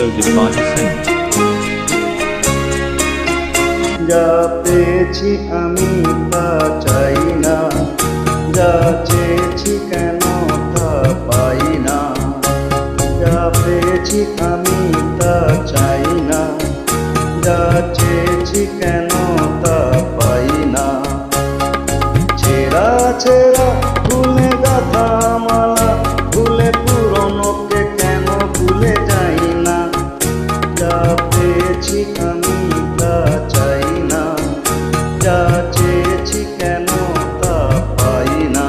uploaded by Hussein. যা পেয়েছি আমি তা চাই না যা চেয়েছি কেন তা পাই না যা পেয়েছি আমি তা চাই যা চেয়েছি কেন তা পাই না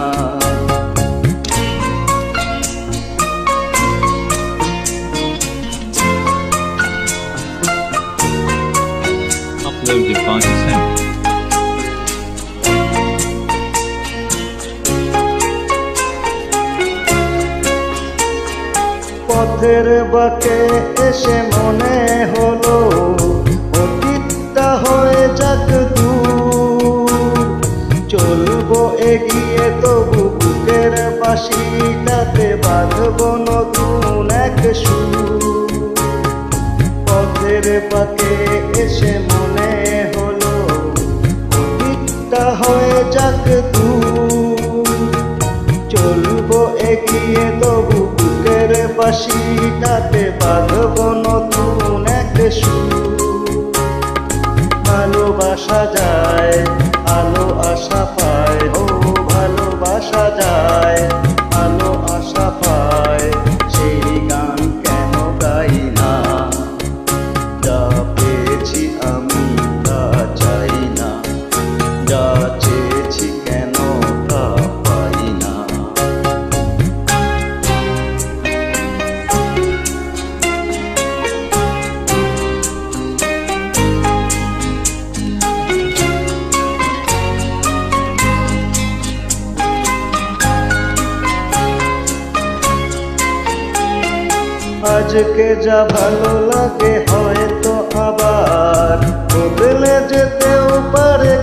Uploaded by Hussein. পথের বাকে এসে মনে হলো বুকের বাঁধব নতুন এক সুর। পথের পাকে এসে মনে হলো অতীতটা হয়ে যাক চলবো এগিয়ে, তবু বুকের বাসিটাতে বাঁধব আজকে যা ভালো লাগে হয়তো আবার বদলে যেতেও পারে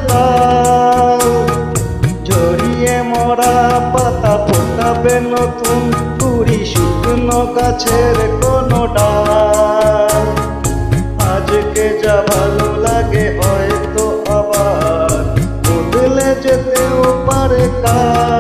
জড়িয়ে মরা পাতা ফোটাবে নতুন কুড়ি শুকনো গাছের কোনো ডাল। আজকে যা ভালো লাগে হয়তো আবার বদলে যেতেও পারে কাল।